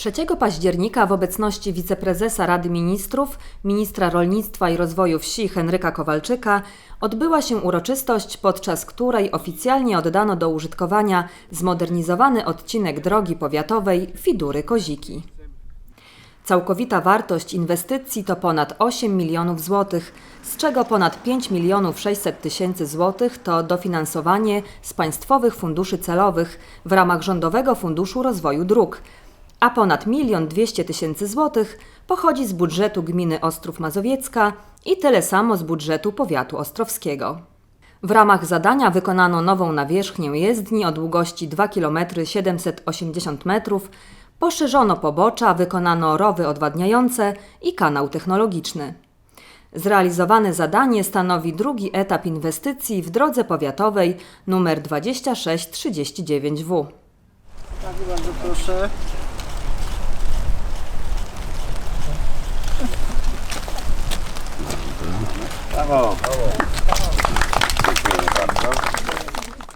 3 października w obecności wiceprezesa Rady Ministrów, ministra rolnictwa i rozwoju wsi Henryka Kowalczyka odbyła się uroczystość, podczas której oficjalnie oddano do użytkowania zmodernizowany odcinek drogi powiatowej Fidury Koziki. Całkowita wartość inwestycji to ponad 8 milionów złotych, z czego ponad 5 milionów 600 tysięcy złotych to dofinansowanie z państwowych funduszy celowych w ramach Rządowego Funduszu Rozwoju Dróg, a ponad 1 200 tysięcy złotych pochodzi z budżetu gminy Ostrów Mazowiecka i tyle samo z budżetu powiatu ostrowskiego. W ramach zadania wykonano nową nawierzchnię jezdni o długości 2 km 780 metrów, poszerzono pobocza, wykonano rowy odwadniające i kanał technologiczny. Zrealizowane zadanie stanowi drugi etap inwestycji w drodze powiatowej nr 2639W. Tak, bardzo proszę. Brawo. Dziękujemy bardzo.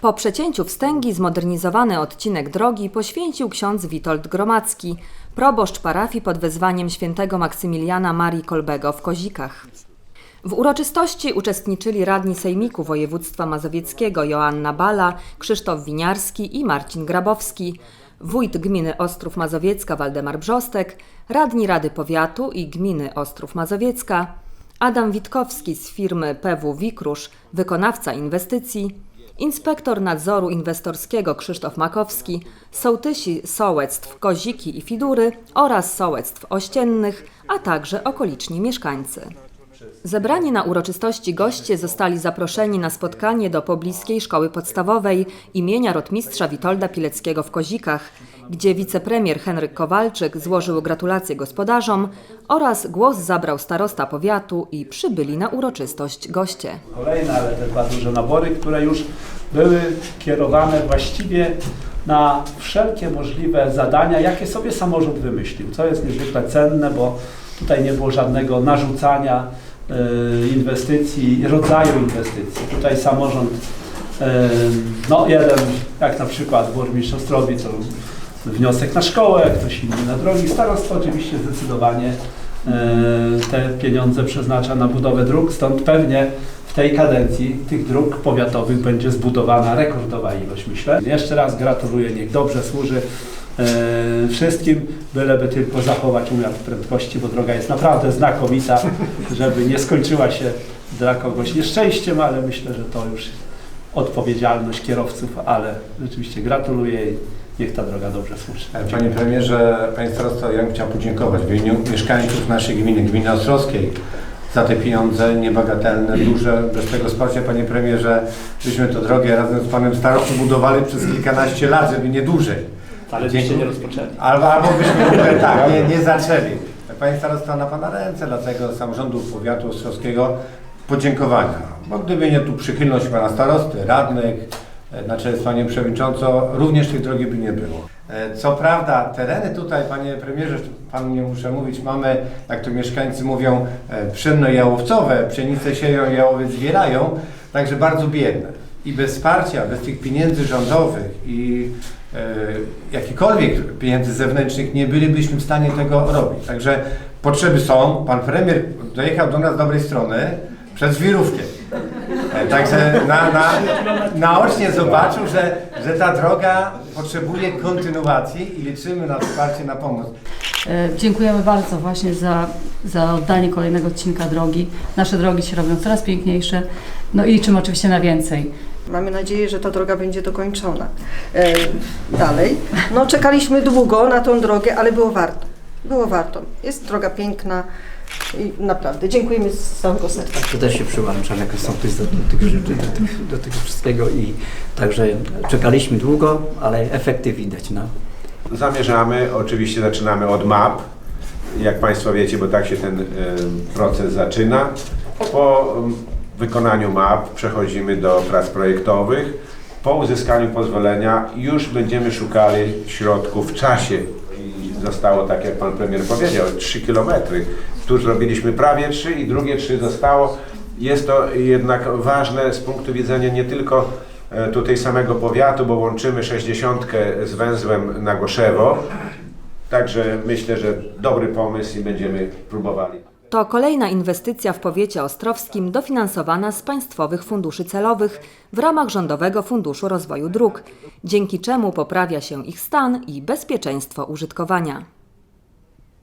Po przecięciu wstęgi zmodernizowany odcinek drogi poświęcił ksiądz Witold Gromacki, proboszcz parafii pod wezwaniem świętego Maksymiliana Marii Kolbego w Kozikach. W uroczystości uczestniczyli radni Sejmiku Województwa Mazowieckiego Joanna Bala, Krzysztof Winiarski i Marcin Grabowski, wójt gminy Ostrów Mazowiecka Waldemar Brzostek, radni Rady Powiatu i gminy Ostrów Mazowiecka, Adam Witkowski z firmy PW Wikrusz, wykonawca inwestycji, inspektor nadzoru inwestorskiego Krzysztof Makowski, sołtysi sołectw Koziki i Fidury oraz sołectw ościennych, a także okoliczni mieszkańcy. Zebrani na uroczystości goście zostali zaproszeni na spotkanie do pobliskiej szkoły podstawowej imienia rotmistrza Witolda Pileckiego w Kozikach, gdzie wicepremier Henryk Kowalczyk złożył gratulacje gospodarzom oraz głos zabrał starosta powiatu i przybyli na uroczystość goście. Kolejne, ale te dwa duże nabory, które już były kierowane właściwie na wszelkie możliwe zadania, jakie sobie samorząd wymyślił. Co jest niezwykle cenne, bo tutaj nie było żadnego narzucania e, inwestycji, rodzaju inwestycji. Tutaj samorząd, e, no jeden, jak na przykład burmistrz Ostrowi, to wniosek na szkołę, ktoś inny na drogi. Starostwo oczywiście zdecydowanie e, te pieniądze przeznacza na budowę dróg, stąd pewnie w tej kadencji tych dróg powiatowych będzie zbudowana rekordowa ilość, myślę. Jeszcze raz gratuluję, niech dobrze służy e, wszystkim, byleby tylko zachować umiar prędkości, bo droga jest naprawdę znakomita, żeby nie skończyła się dla kogoś nieszczęściem, ale myślę, że to już odpowiedzialność kierowców, ale rzeczywiście gratuluję niech ta droga dobrze służy. Panie premierze, panie starosto, ja bym chciał podziękować w imieniu mieszkańców naszej gminy, gminy Ostrowskiej za te pieniądze niebagatelne, duże. Bez tego wsparcia, panie premierze, żeśmy tę drogę razem z panem starostą budowali przez kilkanaście lat, żeby nie dłużej. Ale byście nie rozpoczęli. Albo, albo byśmy w ogóle tak, nie, nie zaczęli. Panie starosta, na pana ręce, dlatego samorządu powiatu ostrowskiego podziękowania. Bo gdyby nie tu przychylność pana starosty, radnych, e, na czele z panią przewodniczącą, również tej drogi by nie było. E, Co prawda, tereny tutaj, panie premierze, panu nie muszę mówić, mamy, jak to mieszkańcy mówią, e, pszenno-jałowcowe, pszenicę sieją, jałowiec zbierają, także bardzo biedne. I bez wsparcia, bez tych pieniędzy rządowych i e, jakichkolwiek pieniędzy zewnętrznych nie bylibyśmy w stanie tego robić. Także potrzeby są. Pan premier dojechał do nas z dobrej strony przez wirówkę. Także na, na, naocznie zobaczył, że, że ta droga potrzebuje kontynuacji i liczymy na wsparcie, na pomoc. E, Dziękujemy bardzo właśnie za, za oddanie kolejnego odcinka drogi. Nasze drogi się robią coraz piękniejsze, no i liczymy oczywiście na więcej. Mamy nadzieję, że ta droga będzie dokończona. E, dalej. No, czekaliśmy długo na tą drogę, ale było warto. Było warto. Jest droga piękna i naprawdę dziękujemy z całego serca. To też się przyłączam jako sołtys do, do tych rzeczy, do, tych, do tego wszystkiego i także czekaliśmy długo, ale efekty widać. No. Zamierzamy, oczywiście zaczynamy od map, jak Państwo wiecie, bo tak się ten proces zaczyna. Po wykonaniu map przechodzimy do prac projektowych. Po uzyskaniu pozwolenia już będziemy szukali środków w czasie. Zostało, tak jak Pan Premier powiedział, 3 km. Tu zrobiliśmy prawie 3 i drugie 3 zostało. Jest to jednak ważne z punktu widzenia nie tylko e, tutaj samego powiatu, bo łączymy 60 z węzłem na Goszewo, Także myślę, że dobry pomysł i będziemy próbowali. To kolejna inwestycja w powiecie ostrowskim dofinansowana z państwowych funduszy celowych w ramach Rządowego Funduszu Rozwoju Dróg, dzięki czemu poprawia się ich stan i bezpieczeństwo użytkowania.